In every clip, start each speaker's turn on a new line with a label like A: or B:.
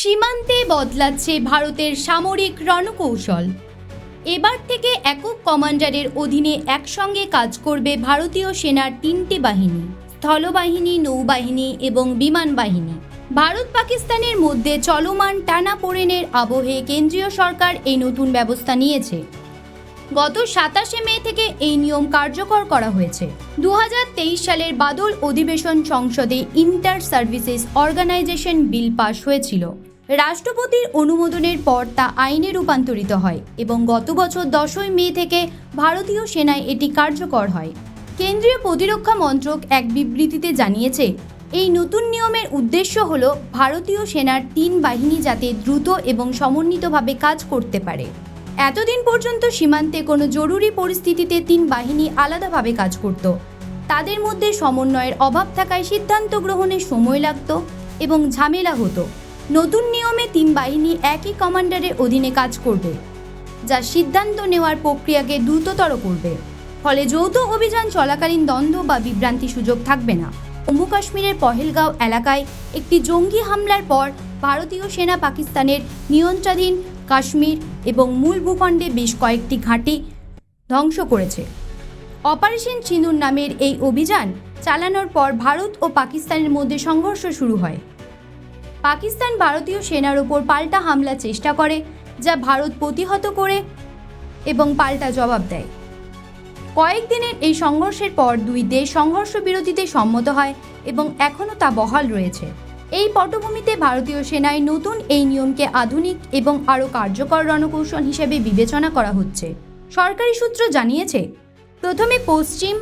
A: সীমান্তে বদলাচ্ছে ভারতের সামরিক রণকৌশল। এবার থেকে একক কমান্ডারের অধীনে একসঙ্গে কাজ করবে ভারতীয় সেনার তিনটি বাহিনী, স্থলবাহিনী, নৌবাহিনী এবং বিমান বাহিনী। ভারত পাকিস্তানের মধ্যে চলমান টানাপোড়েনের আবহে কেন্দ্রীয় সরকার এই নতুন ব্যবস্থা নিয়েছে। গত সাতাশে মে থেকে এই নিয়ম কার্যকর করা হয়েছে। দু হাজার তেইশ সালের বাদল অধিবেশন সংসদে inter services organisation bill pass হয়েছিল। রাষ্ট্রপতির অনুমোদনের পর তা আইনে রূপান্তরিত হয় এবং গত বছর দশই মে থেকে ভারতীয় সেনায় এটি কার্যকর হয়। কেন্দ্রীয় প্রতিরক্ষা মন্ত্রক এক বিবৃতিতে জানিয়েছে, এই নতুন নিয়মের উদ্দেশ্য হল ভারতীয় সেনার তিন বাহিনী যাতে দ্রুত এবং সমন্বিতভাবে কাজ করতে পারে। এতদিন পর্যন্ত সীমান্তে কোনো জরুরি পরিস্থিতিতে তিন বাহিনী আলাদাভাবে কাজ করত। তাদের মধ্যে সমন্বয়ের অভাব থাকায় সিদ্ধান্ত গ্রহণে সময় লাগত এবং ঝামেলা হতো। নতুন নিয়মে তিন বাহিনী একই কমান্ডারের অধীনে কাজ করবে, যা সিদ্ধান্ত নেওয়ার প্রক্রিয়াকে দ্রুততর করবে। ফলে যৌথ অভিযান চলাকালীন দ্বন্দ্ব বা বিভ্রান্তি সুযোগ থাকবে না। জম্মু কাশ্মীরের পহেলগাঁও এলাকায় একটি জঙ্গি হামলার পর ভারতীয় সেনা পাকিস্তানের নিয়ন্ত্রণাধীন কাশ্মীর এবং মূল ভূখণ্ডে বেশ কয়েকটি ঘাঁটি ধ্বংস করেছে। অপারেশন চিনুর নামের এই অভিযান চালানোর পর ভারত ও পাকিস্তানের মধ্যে সংঘর্ষ শুরু হয়। পাকিস্তান ভারতীয় সেনার ওপর পাল্টা হামলার চেষ্টা করে, যা ভারত প্রতিহত করে এবং পাল্টা জবাব দেয়। কয়েকদিনের এই সংঘর্ষের পর দুই দেশ সংঘর্ষ বিরতিতে সম্মত হয় এবং এখনও তা বহাল রয়েছে। এই পটভূমিতে ভারতীয় সেনায় নতুন এই নিয়মকে আধুনিক এবং আরও কার্যকর রণকৌশল হিসেবে বিবেচনা করা হচ্ছে। সরকারি সূত্র জানিয়েছে, প্রথমে পশ্চিম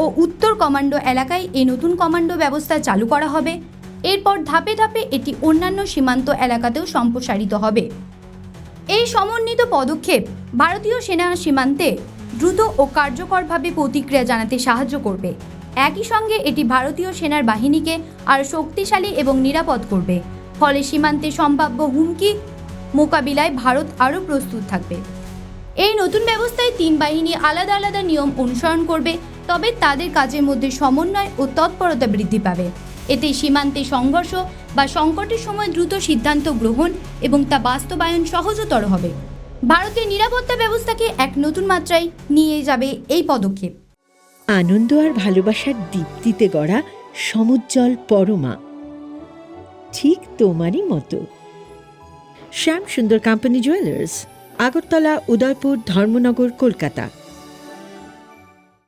A: ও উত্তর কমান্ডো এলাকায় এই নতুন কমান্ডো ব্যবস্থা চালু করা হবে। এরপর ধাপে ধাপে এটি অন্যান্য সীমান্ত এলাকাতেও সম্প্রসারিত হবে। এই সমন্বিত পদক্ষেপ ভারতীয় সেনা সীমান্তে দ্রুত ও কার্যকরভাবে প্রতিক্রিয়া জানাতে সাহায্য করবে। একই সঙ্গে এটি ভারতীয় সেনার বাহিনীকে আরও শক্তিশালী এবং নিরাপদ করবে। ফলে সীমান্তে সম্ভাব্য হুমকি মোকাবিলায় ভারত আরও প্রস্তুত থাকবে। এই নতুন ব্যবস্থায় তিন বাহিনী আলাদা আলাদা নিয়ম অনুসরণ করবে, তবে তাদের কাজের মধ্যে সমন্বয় ও তৎপরতা বৃদ্ধি পাবে। এতে সীমান্তে সংঘর্ষ বা সংকটের সময় দ্রুত সিদ্ধান্ত গ্রহণ এবং তা বাস্তবায়ন সহজতর হবে। ভারতের নিরাপত্তা ব্যবস্থাকে এক নতুন মাত্রায় নিয়ে যাবে এই পদক্ষেপ।
B: আনন্দ আর ভালোবাসার দীপ্তিতে গড়া সমুজ্জ্বল পরমা। ঠিক তোমারই মতো। Shyam Sundar company jewellers Agartala, Udaipur, Dharmanagar, Kolkata.